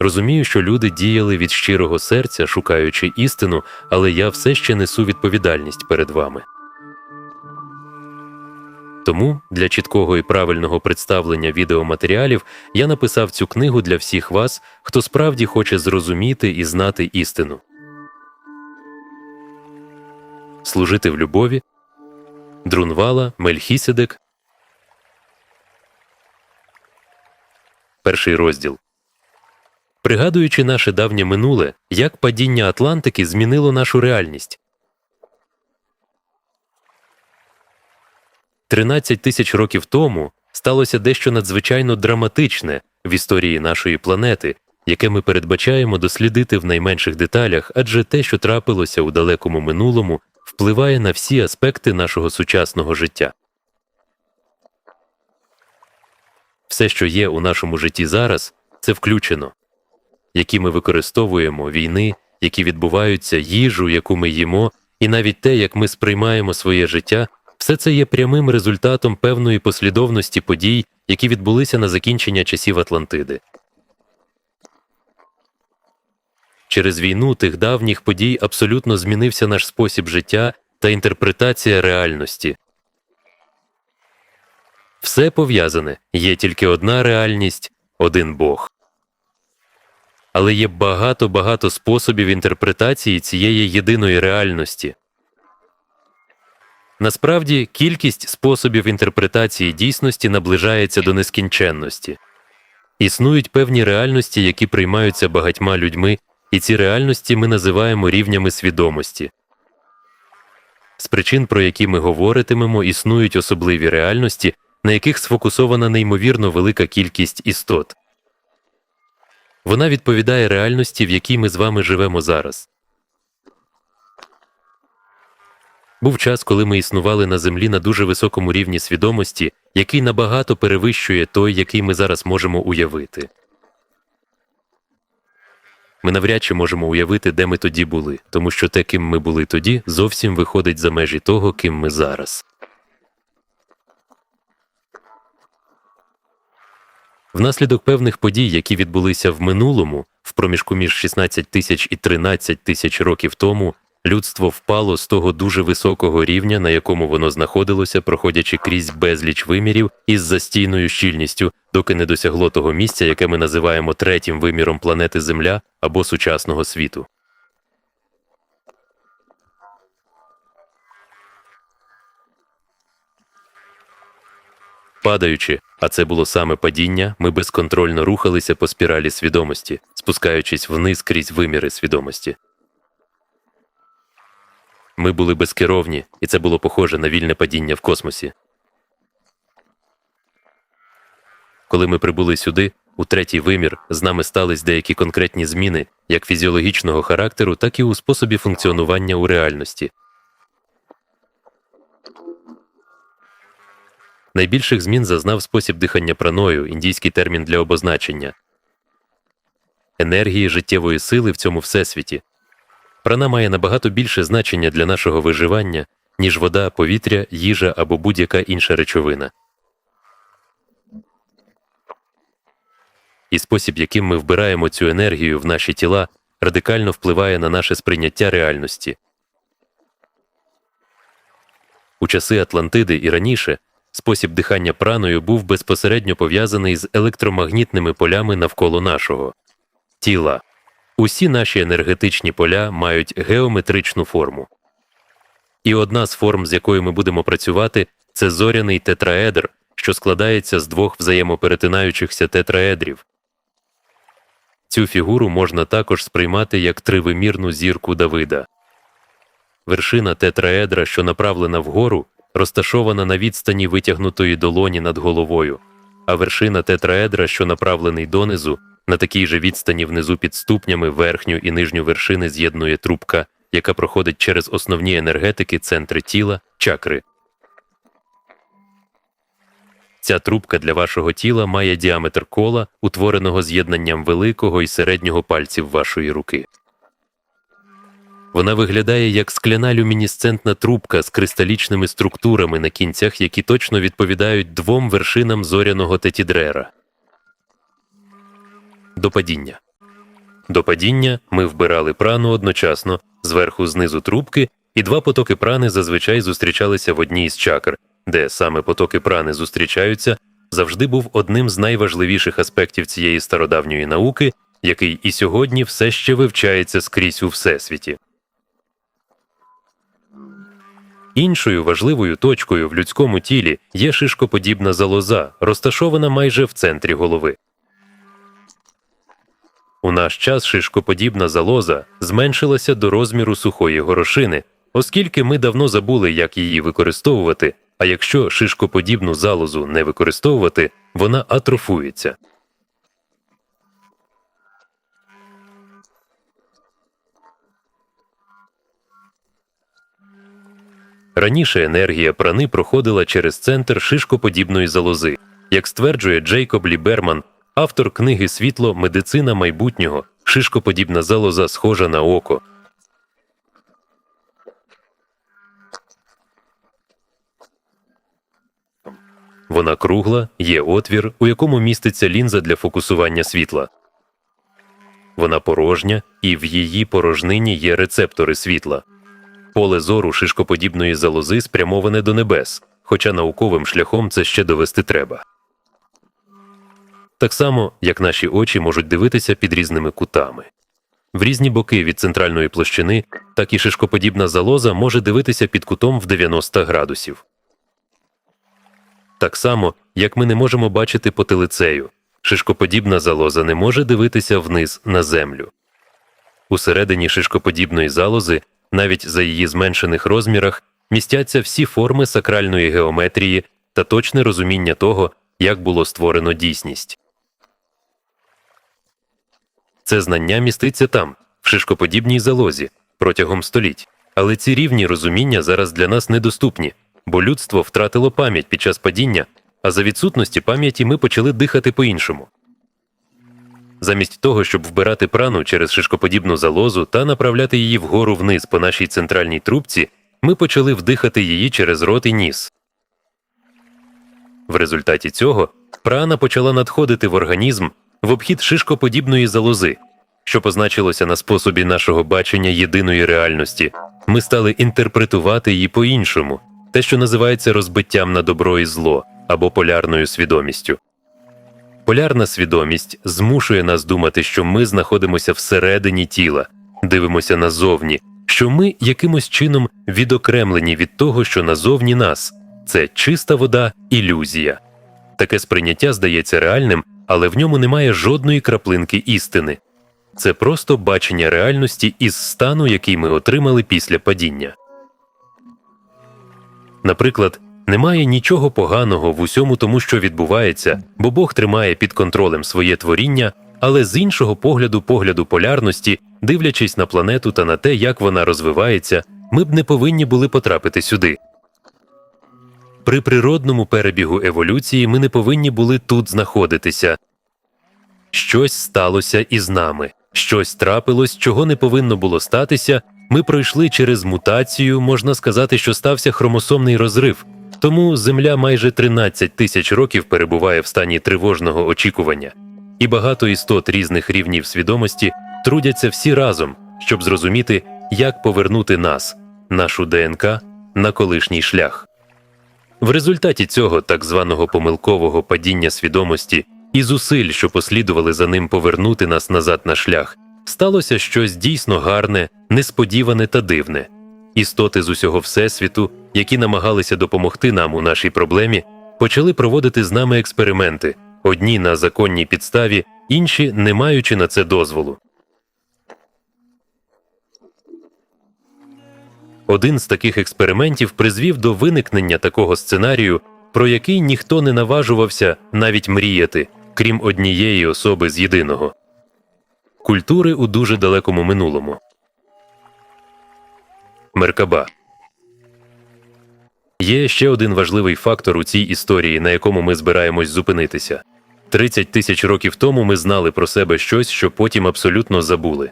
Розумію, що люди діяли від щирого серця, шукаючи істину, але я все ще несу відповідальність перед вами. Тому для чіткого і правильного представлення відеоматеріалів я написав цю книгу для всіх вас, хто справді хоче зрозуміти і знати істину. Служити в любові Друнвала Мельхіседек. Перший розділ. Пригадуючи наше давнє минуле, як падіння Атлантики змінило нашу реальність. 13 тисяч років тому сталося дещо надзвичайно драматичне в історії нашої планети, яке ми передбачаємо дослідити в найменших деталях, адже те, що трапилося у далекому минулому, впливає на всі аспекти нашого сучасного життя. Все, що є у нашому житті зараз, це включено, які ми використовуємо війни, які відбуваються, їжу, яку ми їмо, і навіть те, як ми сприймаємо своє життя, все це є прямим результатом певної послідовності подій, які відбулися на закінчення часів Атлантиди. Через війну тих давніх подій абсолютно змінився наш спосіб життя та інтерпретація реальності. Все пов'язане, є тільки одна реальність, один Бог. Але є багато багато способів інтерпретації цієї єдиної реальності. Насправді, кількість способів інтерпретації дійсності наближається до нескінченності. Існують певні реальності, які приймаються багатьма людьми, і ці реальності ми називаємо рівнями свідомості. З причин, про які ми говоритимемо, існують особливі реальності, на яких сфокусована неймовірно велика кількість істот. Вона відповідає реальності, в якій ми з вами живемо зараз. Був час, коли ми існували на землі на дуже високому рівні свідомості, який набагато перевищує той, який ми зараз можемо уявити. Ми навряд чи можемо уявити, де ми тоді були, тому що те, ким ми були тоді, зовсім виходить за межі того, ким ми зараз. Внаслідок певних подій, які відбулися в минулому, в проміжку між 16 тисяч і 13 тисяч років тому, людство впало з того дуже високого рівня, на якому воно знаходилося, проходячи крізь безліч вимірів із застійною щільністю, доки не досягло того місця, яке ми називаємо третім виміром планети Земля або сучасного світу. Падаючи, а це було саме падіння, ми безконтрольно рухалися по спіралі свідомості, спускаючись вниз крізь виміри свідомості. Ми були безкеровні, і це було похоже на вільне падіння в космосі. Коли ми прибули сюди, у третій вимір, з нами стались деякі конкретні зміни, як фізіологічного характеру, так і у способі функціонування у реальності. Найбільших змін зазнав спосіб дихання праною, індійський термін для обозначення, енергії життєвої сили в цьому всесвіті. Прана має набагато більше значення для нашого виживання, ніж вода, повітря, їжа або будь-яка інша речовина. І спосіб, яким ми вбираємо цю енергію в наші тіла, радикально впливає на наше сприйняття реальності. У часи Атлантиди і раніше спосіб дихання праною був безпосередньо пов'язаний з електромагнітними полями навколо нашого тіла. Усі наші енергетичні поля мають геометричну форму. І одна з форм, з якою ми будемо працювати, це зоряний тетраедр, що складається з двох взаємоперетинаючихся тетраедрів. Цю фігуру можна також сприймати як тривимірну зірку Давида. Вершина тетраедра, що направлена вгору, розташована на відстані витягнутої долоні над головою, а вершина тетраедра, що направлений донизу, на такій же відстані внизу під ступнями верхню і нижню вершини з'єднує трубка, яка проходить через основні енергетики центри тіла, чакри. Ця трубка для вашого тіла має діаметр кола, утвореного з'єднанням великого і середнього пальців вашої руки. Вона виглядає як скляна люмінесцентна трубка з кристалічними структурами на кінцях, які точно відповідають двом вершинам зоряного тетідрера. До падіння. До падіння ми вбирали прану одночасно, зверху знизу трубки, і два потоки прани зазвичай зустрічалися в одній із чакр, де саме потоки прани зустрічаються, завжди був одним з найважливіших аспектів цієї стародавньої науки, який і сьогодні все ще вивчається скрізь у всесвіті. Іншою важливою точкою в людському тілі є шишкоподібна залоза, розташована майже в центрі голови. У наш час шишкоподібна залоза зменшилася до розміру сухої горошини, оскільки ми давно забули, як її використовувати, а якщо шишкоподібну залозу не використовувати, вона атрофується. Раніше енергія прани проходила через центр шишкоподібної залози. Як стверджує Джейкоб Ліберман, автор книги Світло, медицина майбутнього, шишкоподібна залоза схожа на око. Вона кругла, є отвір, у якому міститься лінза для фокусування світла. Вона порожня, і в її порожнині є рецептори світла. Поле зору шишкоподібної залози спрямоване до небес, хоча науковим шляхом це ще довести треба. Так само, як наші очі можуть дивитися під різними кутами. В різні боки від центральної площини, так і шишкоподібна залоза може дивитися під кутом в 90 градусів. Так само, як ми не можемо бачити потилицею, шишкоподібна залоза не може дивитися вниз на землю. Усередині шишкоподібної залози, навіть за її зменшених розмірах, містяться всі форми сакральної геометрії та точне розуміння того, як було створено дійсність. Це знання міститься там, в шишкоподібній залозі, протягом століть, але ці рівні розуміння зараз для нас недоступні, бо людство втратило пам'ять під час падіння, а за відсутності пам'яті ми почали дихати по-іншому. Замість того, щоб вбирати прану через шишкоподібну залозу та направляти її вгору вниз по нашій центральній трубці, ми почали вдихати її через рот і ніс. В результаті цього прана почала надходити в організм в обхід шишкоподібної залози, що позначилося на способі нашого бачення єдиної реальності. Ми стали інтерпретувати її по-іншому, те, що називається розбиттям на добро і зло або полярною свідомістю. Полярна свідомість змушує нас думати, що ми знаходимося всередині тіла, дивимося назовні, що ми якимось чином відокремлені від того, що назовні нас це чиста вода, ілюзія. Таке сприйняття здається реальним, але в ньому немає жодної краплинки істини. Це просто бачення реальності із стану, який ми отримали після падіння. Наприклад, немає нічого поганого в усьому тому, що відбувається, бо Бог тримає під контролем своє творіння, але з іншого погляду, погляду полярності, дивлячись на планету та на те, як вона розвивається, ми б не повинні були потрапити сюди. При природному перебігу еволюції ми не повинні були тут знаходитися. Щось сталося із нами, щось трапилось, чого не повинно було статися. Ми пройшли через мутацію, можна сказати, що стався хромосомний розрив. Тому Земля майже 13 тисяч років перебуває в стані тривожного очікування, і багато істот різних рівнів свідомості трудяться всі разом, щоб зрозуміти, як повернути нас, нашу ДНК, на колишній шлях. В результаті цього так званого помилкового падіння свідомості і зусиль, що послідували за ним повернути нас назад на шлях, сталося щось дійсно гарне, несподіване та дивне. Істоти з усього Всесвіту, які намагалися допомогти нам у нашій проблемі, почали проводити з нами експерименти одні на законній підставі, інші не маючи на це дозволу. Один з таких експериментів призвів до виникнення такого сценарію, про який ніхто не наважувався навіть мріяти, крім однієї особи з єдиного культури у дуже далекому минулому. Меркаба Є ще один важливий фактор у цій історії, на якому ми збираємось зупинитися. 30 тисяч років тому ми знали про себе щось, що потім абсолютно забули.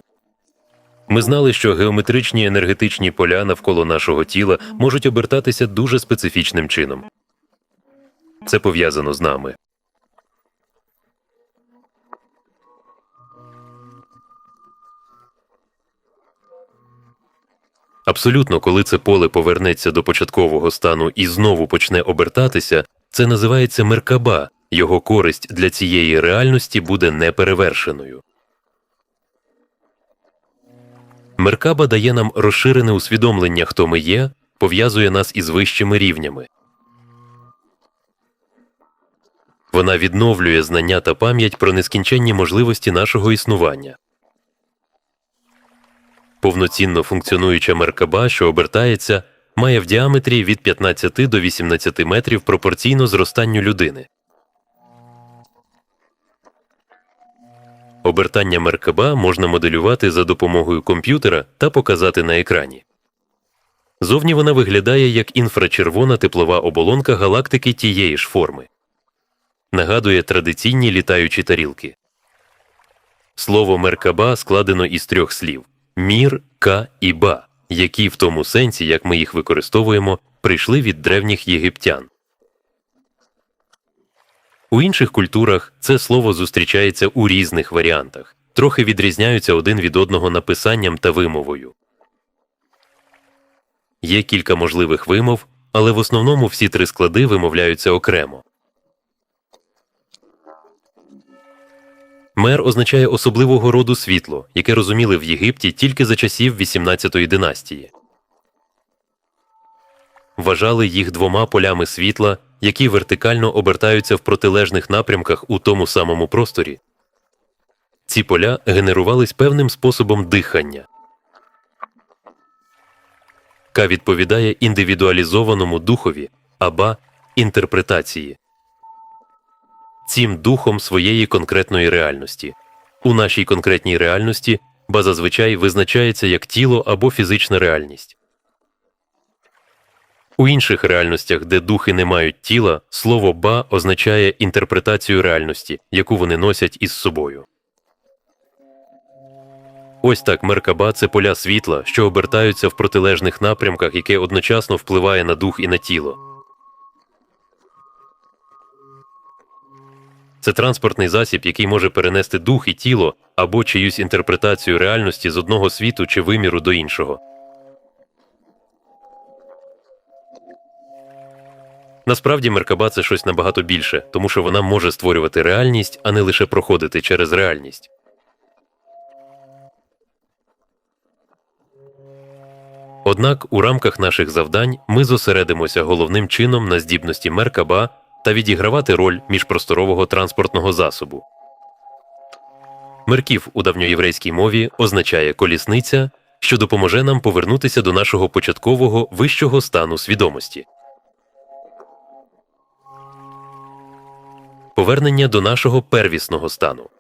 Ми знали, що геометричні енергетичні поля навколо нашого тіла можуть обертатися дуже специфічним чином. Це пов'язано з нами. Абсолютно, коли це поле повернеться до початкового стану і знову почне обертатися, це називається меркаба, його користь для цієї реальності буде неперевершеною. Меркаба дає нам розширене усвідомлення, хто ми є, пов'язує нас із вищими рівнями. Вона відновлює знання та пам'ять про нескінченні можливості нашого існування. Повноцінно функціонуюча меркаба, що обертається, має в діаметрі від 15 до 18 метрів пропорційно зростанню людини. Обертання меркаба можна моделювати за допомогою комп'ютера та показати на екрані. Зовні вона виглядає як інфрачервона теплова оболонка галактики тієї ж форми. Нагадує традиційні літаючі тарілки. Слово меркаба складено із трьох слів мір, ка і ба, які в тому сенсі, як ми їх використовуємо, прийшли від древніх єгиптян. У інших культурах це слово зустрічається у різних варіантах, трохи відрізняються один від одного написанням та вимовою. Є кілька можливих вимов, але в основному всі три склади вимовляються окремо. Мер означає особливого роду світло, яке розуміли в Єгипті тільки за часів 18-ї династії. Вважали їх двома полями світла, які вертикально обертаються в протилежних напрямках у тому самому просторі. Ці поля генерувались певним способом дихання. К відповідає індивідуалізованому духові аба інтерпретації цим духом своєї конкретної реальності. У нашій конкретній реальності ба зазвичай визначається як тіло або фізична реальність. У інших реальностях, де духи не мають тіла, слово ба означає інтерпретацію реальності, яку вони носять із собою. Ось так меркаба це поля світла, що обертаються в протилежних напрямках, яке одночасно впливає на дух і на тіло. Це транспортний засіб, який може перенести дух і тіло або чиюсь інтерпретацію реальності з одного світу чи виміру до іншого. Насправді меркаба це щось набагато більше, тому що вона може створювати реальність, а не лише проходити через реальність. Однак у рамках наших завдань ми зосередимося головним чином на здібності меркаба та відігравати роль міжпросторового транспортного засобу. Мерків у давньоєврейській мові означає колісниця, що допоможе нам повернутися до нашого початкового вищого стану свідомості. Повернення до нашого первісного стану.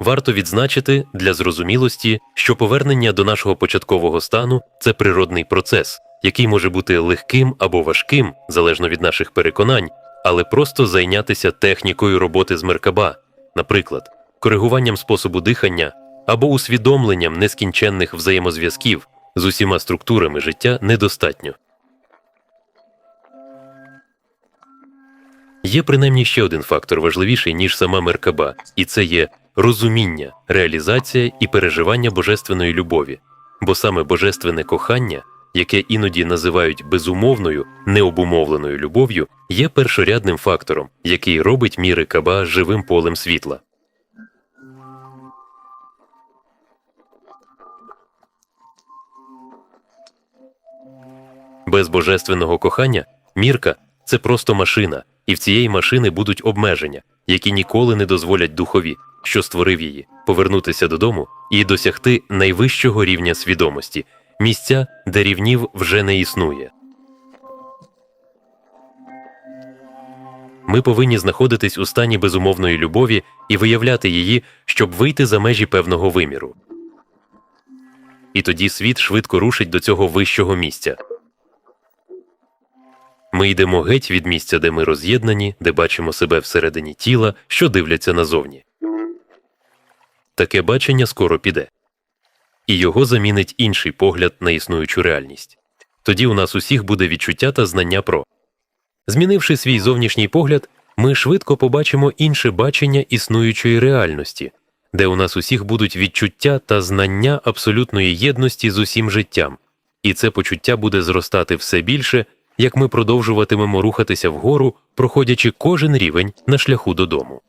Варто відзначити для зрозумілості, що повернення до нашого початкового стану це природний процес, який може бути легким або важким, залежно від наших переконань, але просто зайнятися технікою роботи з меркаба, наприклад, коригуванням способу дихання або усвідомленням нескінченних взаємозв'язків з усіма структурами життя недостатньо. Є принаймні ще один фактор важливіший, ніж сама меркаба, і це є розуміння, реалізація і переживання божественної любові, бо саме божественне кохання яке іноді називають безумовною, необумовленою любов'ю, є першорядним фактором, який робить міри каба живим полем світла. Без божественного кохання мірка це просто машина, і в цієї машини будуть обмеження, які ніколи не дозволять духові, що створив її, повернутися додому і досягти найвищого рівня свідомості, місця, де рівнів вже не існує. Ми повинні знаходитись у стані безумовної любові і виявляти її, щоб вийти за межі певного виміру. І тоді світ швидко рушить до цього вищого місця. Ми йдемо геть від місця, де ми роз'єднані, де бачимо себе всередині тіла, що дивляться назовні. Таке бачення скоро піде і його замінить інший погляд на існуючу реальність. Тоді у нас усіх буде відчуття та знання про. Змінивши свій зовнішній погляд, ми швидко побачимо інше бачення існуючої реальності, де у нас усіх будуть відчуття та знання абсолютної єдності з усім життям, і це почуття буде зростати все більше, як ми продовжуватимемо рухатися вгору, проходячи кожен рівень на шляху додому.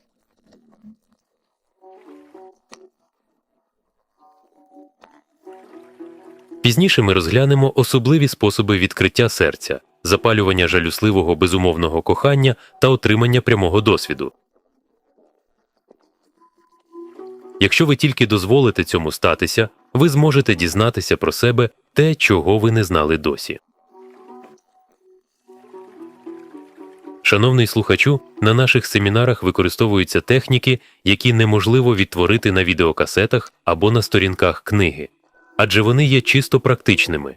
Пізніше ми розглянемо особливі способи відкриття серця, запалювання жалюсливого безумовного кохання та отримання прямого досвіду. Якщо ви тільки дозволите цьому статися, ви зможете дізнатися про себе те, чого ви не знали досі. Шановний слухачу, на наших семінарах використовуються техніки, які неможливо відтворити на відеокасетах або на сторінках книги, адже вони є чисто практичними.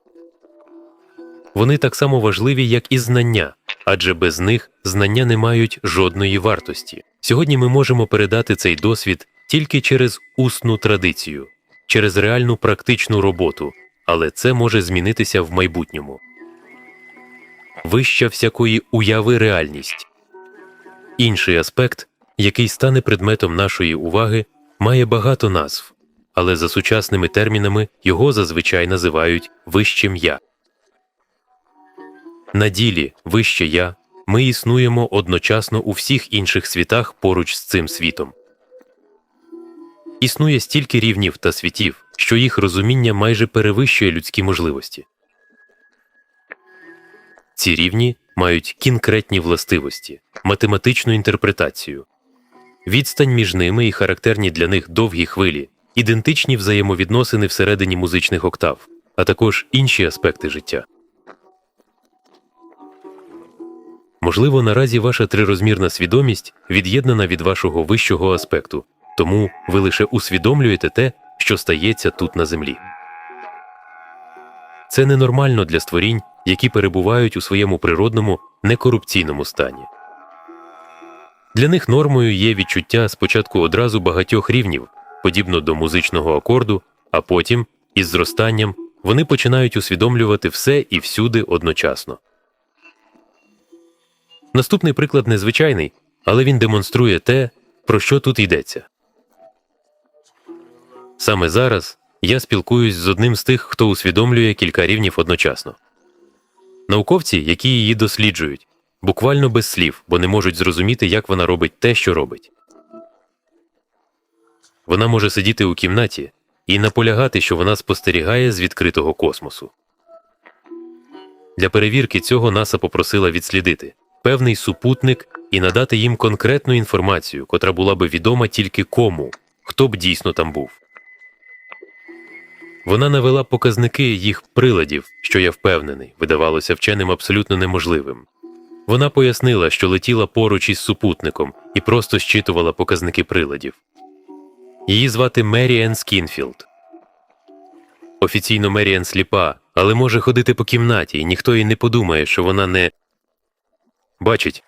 Вони так само важливі, як і знання, адже без них знання не мають жодної вартості. Сьогодні ми можемо передати цей досвід тільки через усну традицію, через реальну практичну роботу, але це може змінитися в майбутньому. Вища всякої уяви реальність. Інший аспект, який стане предметом нашої уваги, має багато назв, але за сучасними термінами його зазвичай називають вищим я. На ділі вище я ми існуємо одночасно у всіх інших світах поруч з цим світом. Існує стільки рівнів та світів, що їх розуміння майже перевищує людські можливості. Ці рівні мають конкретні властивості, математичну інтерпретацію, відстань між ними і характерні для них довгі хвилі, ідентичні взаємовідносини всередині музичних октав, а також інші аспекти життя. Можливо, наразі ваша трирозмірна свідомість від'єднана від вашого вищого аспекту, тому ви лише усвідомлюєте те, що стається тут на землі. Це ненормально для створінь, які перебувають у своєму природному некорупційному стані. Для них нормою є відчуття спочатку одразу багатьох рівнів, подібно до музичного акорду, а потім, із зростанням, вони починають усвідомлювати все і всюди одночасно. Наступний приклад незвичайний, але він демонструє те, про що тут йдеться. Саме зараз я спілкуюсь з одним з тих, хто усвідомлює кілька рівнів одночасно. Науковці, які її досліджують, буквально без слів, бо не можуть зрозуміти, як вона робить те, що робить. Вона може сидіти у кімнаті і наполягати, що вона спостерігає з відкритого космосу. Для перевірки цього НАСА попросила відслідити певний супутник і надати їм конкретну інформацію, котра була би відома тільки кому, хто б дійсно там був. Вона навела показники їх приладів, що я впевнений, видавалося вченим абсолютно неможливим. Вона пояснила, що летіла поруч із супутником і просто щитувала показники приладів. Її звати Меріен Скінфілд. Офіційно Меріен сліпа, але може ходити по кімнаті, і ніхто й не подумає, що вона не бачить.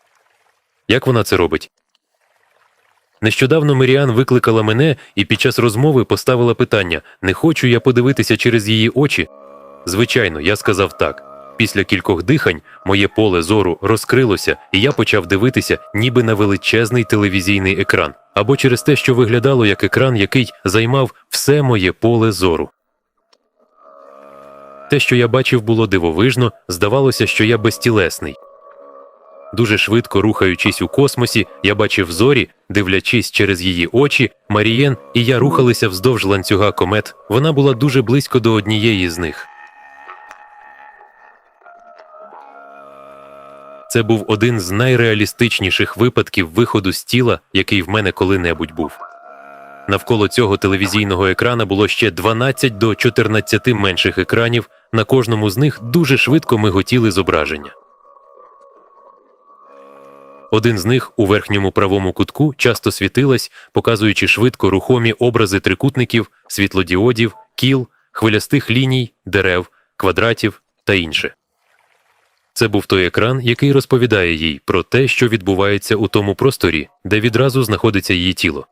Як вона це робить? Нещодавно Меріан викликала мене і під час розмови поставила питання: не хочу я подивитися через її очі? Звичайно, я сказав так. Після кількох дихань моє поле зору розкрилося, і я почав дивитися, ніби на величезний телевізійний екран, або через те, що виглядало як екран, який займав все моє поле зору. Те, що я бачив, було дивовижно, здавалося, що я безтілесний. Дуже швидко рухаючись у космосі, я бачив зорі, дивлячись через її очі, Марієн і я рухалися вздовж ланцюга комет. Вона була дуже близько до однієї з них. Це був один з найреалістичніших випадків виходу з тіла, який в мене коли-небудь був. Навколо цього телевізійного екрана було ще 12 до 14 менших екранів, на кожному з них дуже швидко миготіли зображення. Один з них у верхньому правому кутку часто світилась, показуючи швидко рухомі образи трикутників, світлодіодів, кіл, хвилястих ліній, дерев, квадратів та інше. Це був той екран, який розповідає їй про те, що відбувається у тому просторі, де відразу знаходиться її тіло.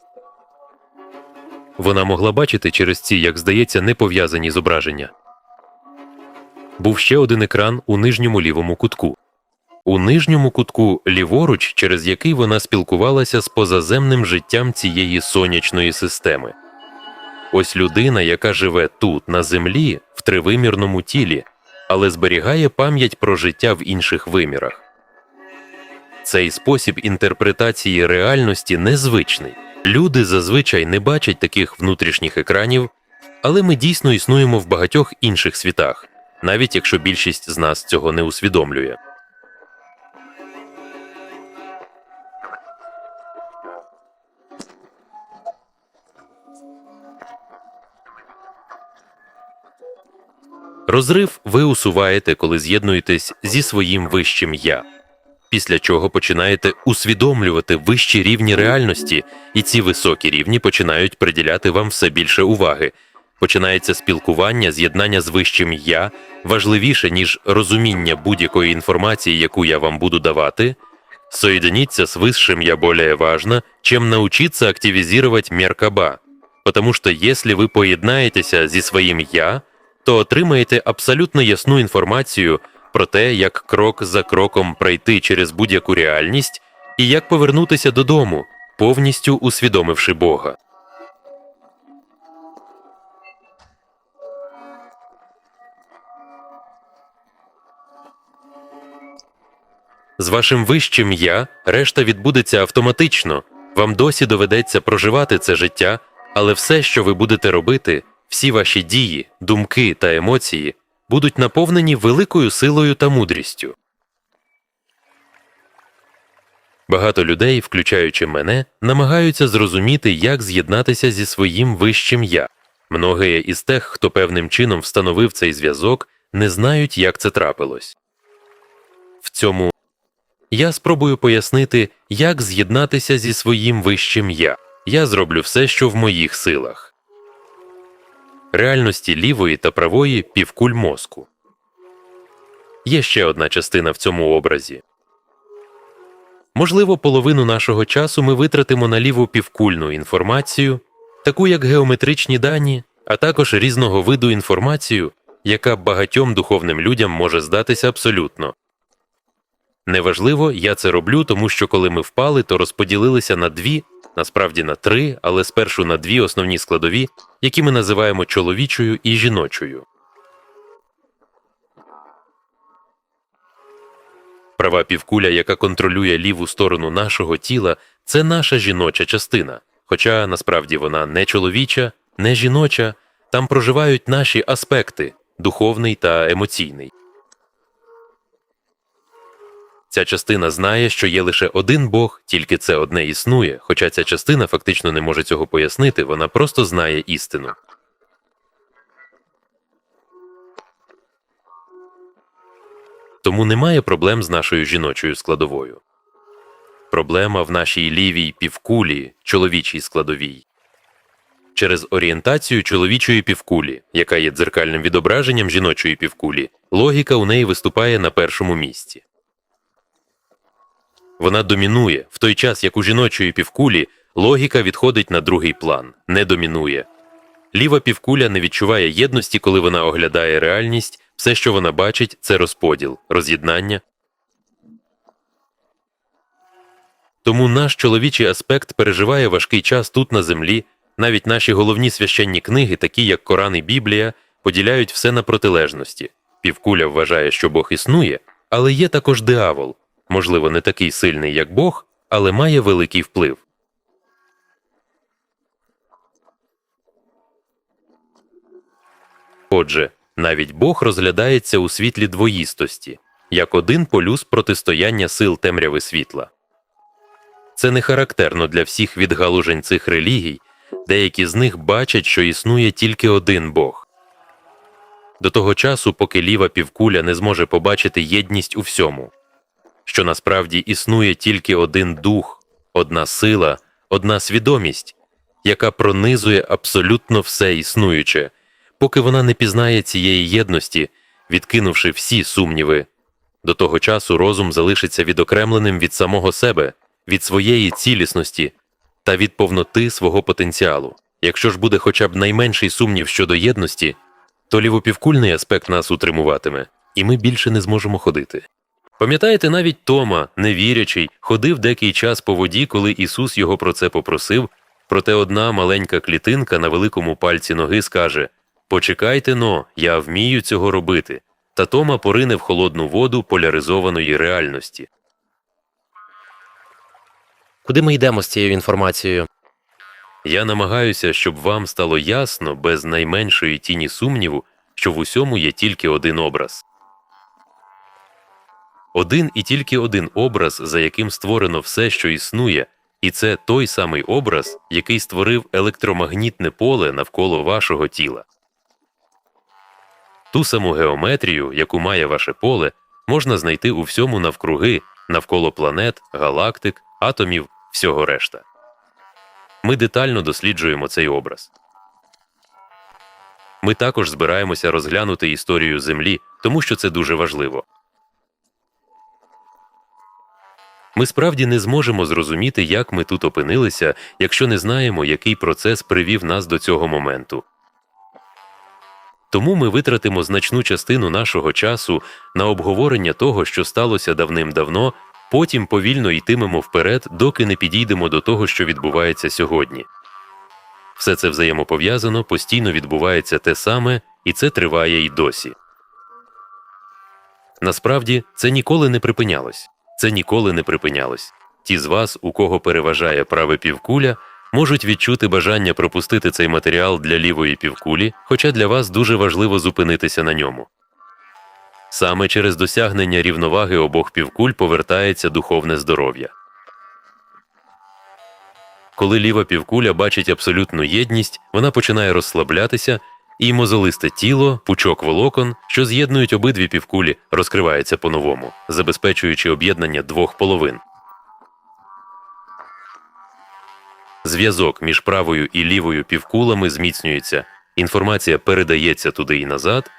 Вона могла бачити через ці, як здається, непов'язані зображення. Був ще один екран у нижньому лівому кутку. у нижньому кутку ліворуч, через який вона спілкувалася з позаземним життям цієї сонячної системи. Ось людина, яка живе тут, на землі, в тривимірному тілі, але зберігає пам'ять про життя в інших вимірах. Цей спосіб інтерпретації реальності незвичний. Люди зазвичай не бачать таких внутрішніх екранів, але ми дійсно існуємо в багатьох інших світах, навіть якщо більшість з нас цього не усвідомлює. Розрив ви усуваєте, коли з'єднуєтесь зі своїм вищим я, після чого починаєте усвідомлювати вищі рівні реальності, і ці високі рівні починають приділяти вам все більше уваги. Починається спілкування, з'єднання з вищим я важливіше, ніж розуміння будь-якої інформації, яку я вам буду давати. Соединиться с высшим я более важно, чем научиться активизировать Меркаба. Потому что если вы поєднаєтеся зі своїм я, то отримаєте абсолютно ясну інформацію про те, як крок за кроком пройти через будь-яку реальність і як повернутися додому, повністю усвідомивши Бога. З вашим вищим я решта відбудеться автоматично. Вам досі доведеться проживати це життя, але все, що ви будете робити, всі ваші дії, думки та емоції будуть наповнені великою силою та мудрістю. Багато людей, включаючи мене, намагаються зрозуміти, як з'єднатися зі своїм вищим я. Многие із тих, хто певним чином встановив цей зв'язок, не знають, як це трапилось. В цьому я спробую пояснити, як з'єднатися зі своїм вищим я. Я зроблю все, що в моїх силах. Реальності лівої та правої півкуль мозку. Є ще одна частина в цьому образі. Можливо, половину нашого часу ми витратимо на ліву півкульну інформацію, таку як геометричні дані, а також різного виду інформацію, яка багатьом духовним людям може здатися абсолютно. Неважливо, я це роблю, тому що коли ми впали, то розподілилися на дві, насправді на три, але спершу на дві основні складові, які ми називаємо чоловічою і жіночою. Права півкуля, яка контролює ліву сторону нашого тіла, це наша жіноча частина. Хоча насправді вона не чоловіча, не жіноча, там проживають наші аспекти духовний та емоційний. Ця частина знає, що є лише один Бог, тільки це одне існує, хоча ця частина фактично не може цього пояснити, вона просто знає істину. Тому немає проблем з нашою жіночою складовою. Проблема в нашій лівій півкулі, чоловічій складовій. Через орієнтацію чоловічої півкулі, яка є дзеркальним відображенням жіночої півкулі, логіка у неї виступає на першому місці. Вона домінує, в той час як у жіночої півкулі логіка відходить на другий план, не домінує. Ліва півкуля не відчуває єдності, коли вона оглядає реальність, все, що вона бачить, це розподіл, роз'єднання. Тому наш чоловічий аспект переживає важкий час тут на землі, навіть наші головні священні книги, такі як Коран і Біблія, поділяють все на протилежності. Півкуля вважає, що Бог існує, але є також диавол, можливо, не такий сильний, як Бог, але має великий вплив. Отже, навіть Бог розглядається у світлі двоїстості, як один полюс протистояння сил темряви світла. Це не характерно для всіх відгалужень цих релігій, деякі з них бачать, що існує тільки один Бог. До того часу, поки ліва півкуля не зможе побачити єдність у всьому, що насправді існує тільки один дух, одна сила, одна свідомість, яка пронизує абсолютно все існуюче, поки вона не пізнає цієї єдності, відкинувши всі сумніви. До того часу розум залишиться відокремленим від самого себе, від своєї цілісності та від повноти свого потенціалу. Якщо ж буде хоча б найменший сумнів щодо єдності, то лівопівкульний аспект нас утримуватиме, і ми більше не зможемо ходити. Пам'ятаєте, навіть Тома, невірячий, ходив декий час по воді, коли Ісус його про це попросив, проте одна маленька клітинка на великому пальці ноги скаже Почекайте но, я вмію цього робити. Та Тома порине в холодну воду поляризованої реальності. Куди ми йдемо з цією інформацією? Я намагаюся, щоб вам стало ясно, без найменшої тіні сумніву, що в усьому є тільки один образ. Один і тільки один образ, за яким створено все, що існує, і це той самий образ, який створив електромагнітне поле навколо вашого тіла. Ту саму геометрію, яку має ваше поле, можна знайти у всьому навкруги, навколо планет, галактик, атомів, всього решта. Ми детально досліджуємо цей образ. Ми також збираємося розглянути історію Землі, тому що це дуже важливо. Ми справді не зможемо зрозуміти, як ми тут опинилися, якщо не знаємо, який процес привів нас до цього моменту. Тому ми витратимо значну частину нашого часу на обговорення того, що сталося давним-давно, потім повільно йтимемо вперед, доки не підійдемо до того, що відбувається сьогодні. Все це взаємопов'язано, постійно відбувається те саме, і це триває й досі. Насправді це ніколи не припинялось. Це ніколи не припинялось. Ті з вас, у кого переважає праве півкуля, можуть відчути бажання пропустити цей матеріал для лівої півкулі, хоча для вас дуже важливо зупинитися на ньому. Саме через досягнення рівноваги обох півкуль повертається духовне здоров'я. Коли ліва півкуля бачить абсолютну єдність, вона починає розслаблятися, і мозолисте тіло, пучок волокон, що з'єднують обидві півкулі, розкривається по-новому, забезпечуючи об'єднання двох половин. Зв'язок між правою і лівою півкулами зміцнюється, інформація передається туди і назад,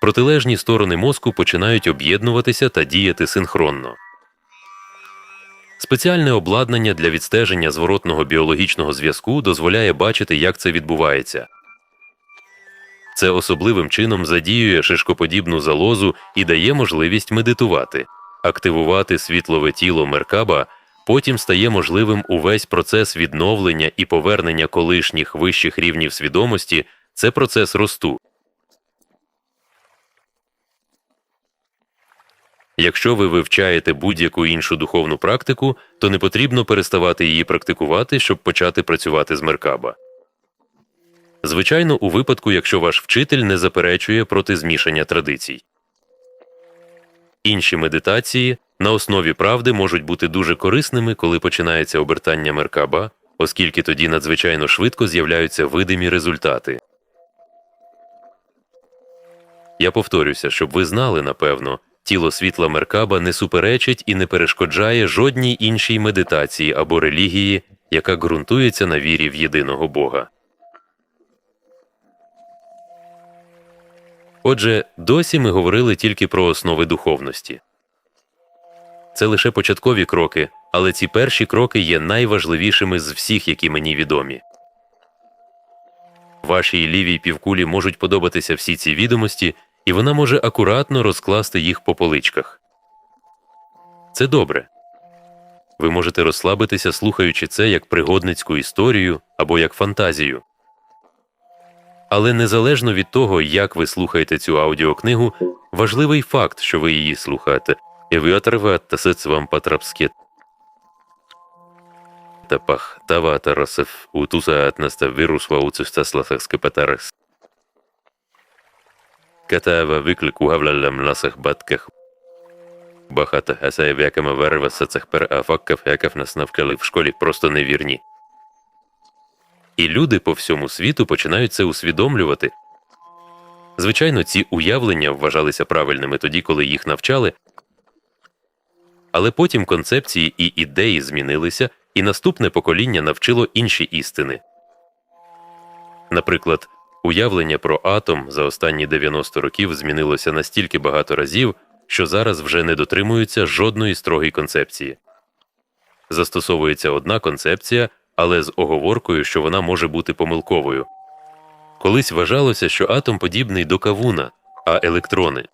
протилежні сторони мозку починають об'єднуватися та діяти синхронно. Спеціальне обладнання для відстеження зворотного біологічного зв'язку дозволяє бачити, як це відбувається. Це особливим чином задіює шишкоподібну залозу і дає можливість медитувати, активувати світлове тіло меркаба. Потім стає можливим увесь процес відновлення і повернення колишніх вищих рівнів свідомості це процес росту. Якщо ви вивчаєте будь-яку іншу духовну практику, то не потрібно переставати її практикувати, щоб почати працювати з меркаба. Звичайно, у випадку, якщо ваш вчитель не заперечує проти змішання традицій. Інші медитації на основі правди можуть бути дуже корисними, коли починається обертання меркаба, оскільки тоді надзвичайно швидко з'являються видимі результати. Я повторюся, щоб ви знали, напевно, тіло світла меркаба не суперечить і не перешкоджає жодній іншій медитації або релігії, яка ґрунтується на вірі в єдиного Бога. Отже, досі ми говорили тільки про основи духовності. Це лише початкові кроки, але ці перші кроки є найважливішими з всіх, які мені відомі. Вашій лівій півкулі можуть подобатися всі ці відомості, і вона може акуратно розкласти їх по поличках. Це добре. Ви можете розслабитися, слухаючи це як пригодницьку історію або як фантазію. Але незалежно від того, як ви слухаєте цю аудіокнигу, важливий факт, що ви її слухаєте, і ви отриваєтеся вам по-трапськи. Тапах тавата росив у тусаатнаста вірус вауцистасласах скипатарис. Катава виклик у гавлалям ласах батках. Багато гасаєв, якими верваса цих переафаккав, якав нас навкали в школі просто невірні. І люди по всьому світу починають це усвідомлювати. Звичайно, ці уявлення вважалися правильними тоді, коли їх навчали, але потім концепції і ідеї змінилися, і наступне покоління навчило інші істини. Наприклад, уявлення про атом за останні 90 років змінилося настільки багато разів, що зараз вже не дотримуються жодної строгої концепції. Застосовується одна концепція, але з оговоркою, що вона може бути помилковою. Колись вважалося, що атом подібний до кавуна, а електрони